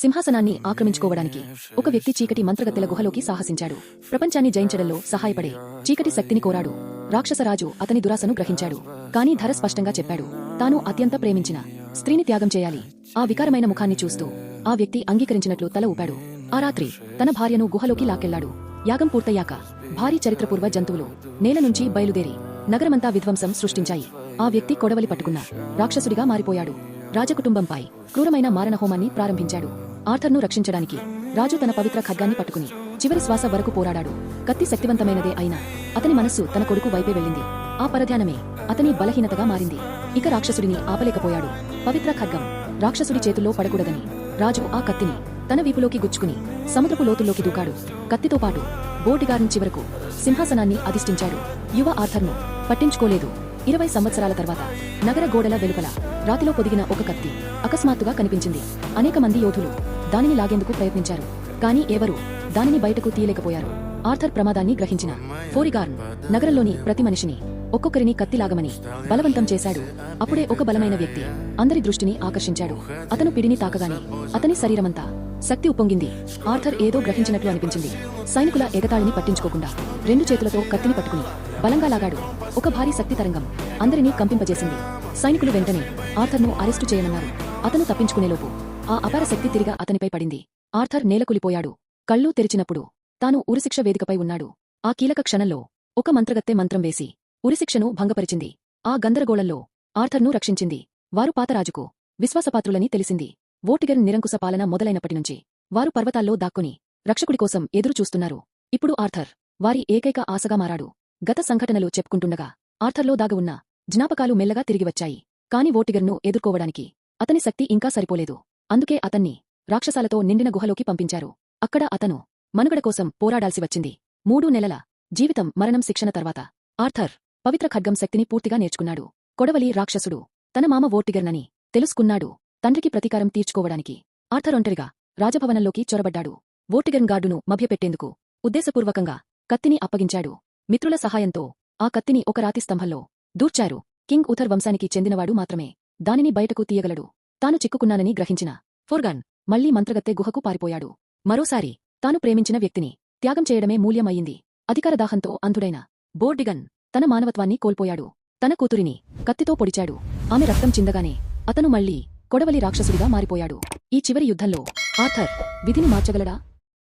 సింహాసనాన్ని ఆక్రమించుకోవడానికి ఒక వ్యక్తి చీకటి మంత్రగత్తెల గుహలోకి సాహసించాడు. ప్రపంచాన్ని జయించడంలో సహాయపడే చీకటి శక్తిని కోరాడు. రాక్షసరాజు అతని దురాశను గ్రహించాడు. కాని ధర స్పష్టంగా చెప్పాడు. తాను అత్యంత ప్రేమించిన స్త్రీని త్యాగం చేయాలి. ఆ వికారమైన ముఖాన్ని చూస్తూ ఆ వ్యక్తి అంగీకరించినట్లు తల ఊపాడు. ఆ రాత్రి తన భార్యను గుహలోకి లాకెళ్ళాడు యాగం పూర్తయ్యాక భారీ చరిత్రపూర్వ జంతువులు నేల నుంచి బయలుదేరి నగరమంతా విధ్వంసం సృష్టించాయి. ఆ వ్యక్తి కొడవలి పట్టుకున్న రాక్షసుడిగా మారిపోయాడు. రాజకుటుంబంపై క్రూరమైన మారణహోమాన్ని ప్రారంభించాడు. ఆర్థర్ను రక్షించడానికి రాజు తన పవిత్ర ఖడ్గాన్ని పట్టుకుని చివరి శ్వాస వరకు పోరాడాడు. కత్తి శక్తివంతమైనదే అయినా అతని మనస్సు తన కొడుకు వైపే వెళ్ళింది. ఆ పరధ్యానమే అతని బలహీనతగా మారింది. ఇక రాక్షసుడిని ఆపలేకపోయాడు. పవిత్ర ఖడ్గం రాక్షసుడి చేతుల్లో పడకూడదని రాజు ఆ కత్తిని తన వీపులోకి గుచ్చుకుని సముద్రపు లోతుల్లోకి దూకాడు. కత్తితో పాటు బోటిగారిని చివరకు సింహాసనాన్ని అధిష్ఠించాడు. యువ ఆర్థర్ను పట్టించుకోలేదు. ఇరవై సంవత్సరాల తర్వాత నగర గోడల వెలుపల రాతిలో పొదిగిన ఒక కత్తి అకస్మాత్తుగా కనిపించింది. అనేక మంది యోధులు దానిని లాగేందుకు ప్రయత్నించారు. కానీ ఎవరూ? దానిని బయటకు తీయలేకపోయారు. ఆర్థర్ ప్రమాదాన్ని గ్రహించిన ఫోరిగార్న్ నగరంలోని ప్రతి మనిషిని ఒక్కొక్కరిని కత్తిలాగమని బలవంతం చేశాడు. అప్పుడే ఒక బలమైన వ్యక్తి అందరి దృష్టిని ఆకర్షించాడు. అతను పిడిని తాకగానే అతని శరీరమంతా శక్తి ఉప్పొంగింది. ఆర్థర్ ఏదో గ్రహించినట్లు అనిపించింది. సైనికుల ఎగతాళిని పట్టించుకోకుండా రెండు చేతులతో కత్తిని పట్టుకుని బలంగా లాగాడు. ఒక భారీ శక్తి తరంగం అందరినీ కంపింపజేసింది. సైనికులు వెంటనే ఆర్థర్ను అరెస్టు చేయమన్నారు. అతను తప్పించుకునేలోపు ఆ అపార శక్తి తిరిగా అతనిపై పడింది. ఆర్థర్ నేలకులిపోయాడు. కళ్ళు తెరిచినప్పుడు తాను ఉరిశిక్ష వేదికపై ఉన్నాడు. ఆ కీలక క్షణంలో ఒక మంత్రగత్తె మంత్రం వేసి ఉరిశిక్షను భంగపరిచింది. ఆ గందరగోళంలో ఆర్థర్ను రక్షించింది. వారు పాతరాజుకు విశ్వాసపాత్రులని తెలిసింది. ఓటిగర్ నిరంకుశ పాలన మొదలైనప్పటినుంచి వారు పర్వతాల్లో దాక్కుని రక్షకుడి కోసం ఎదురు చూస్తున్నారు ఇప్పుడు ఆర్థర్ వారి ఏకైక ఆశగా మారాడు. గత సంఘటనలు చెప్పుకుంటుండగా ఆర్థర్లో దాగి ఉన్న జ్ఞాపకాలు మెల్లగా తిరిగి వచ్చాయి. కాని ఓటిగర్ను ఎదుర్కోవడానికి అతని శక్తి ఇంకా సరిపోలేదు. అందుకే అతన్ని రాక్షసాలతో నిండిన గుహలోకి పంపించారు. అక్కడ అతను మనుగడ కోసం పోరాడాల్సి వచ్చింది. మూడు నెలల జీవితం మరణం శిక్షణ తర్వాత ఆర్థర్ పవిత్ర ఖడ్గం శక్తిని పూర్తిగా నేర్చుకున్నాడు. కొడవలి రాక్షసుడు తన మామ ఓటిగర్నని తెలుసుకున్నాడు. తండ్రికి ప్రతీకారం తీర్చుకోవడానికి ఆర్థర్ ఒంటరిగా రాజభవనంలోకి చొరబడ్డాడు. ఓటిగన్ గార్డును మభ్యపెట్టేందుకు ఉద్దేశపూర్వకంగా కత్తిని అప్పగించాడు. మిత్రుల సహాయంతో ఆ కత్తిని ఒక రాతి స్తంభంలో దూర్చారు. కింగ్ ఉథర్ వంశానికి చెందినవాడు మాత్రమే దానిని బయటకు తీయగలడు. తాను చిక్కుకున్నానని గ్రహించిన ఫోర్గాన్ మళ్ళీ మంత్రగత్తె గుహకు పారిపోయాడు. మరోసారి తాను ప్రేమించిన వ్యక్తిని త్యాగం చేయడమే మూల్యమయ్యింది. అధికారదాహంతో అంధుడైన బోర్డిగన్ తన మానవత్వాన్ని కోల్పోయాడు. తన కూతురిని కత్తితో పొడిచాడు. ఆమె రక్తం చిందగానే అతను మళ్ళీ కొడవలి రాక్షసుడిగా మారిపోయాడు. ఈ చివరి యుద్ధంలో ఆర్థర్ విధిని మార్చగలడా?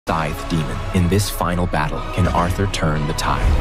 Scythe Demon. In this final battle, can Arthur turn the tide?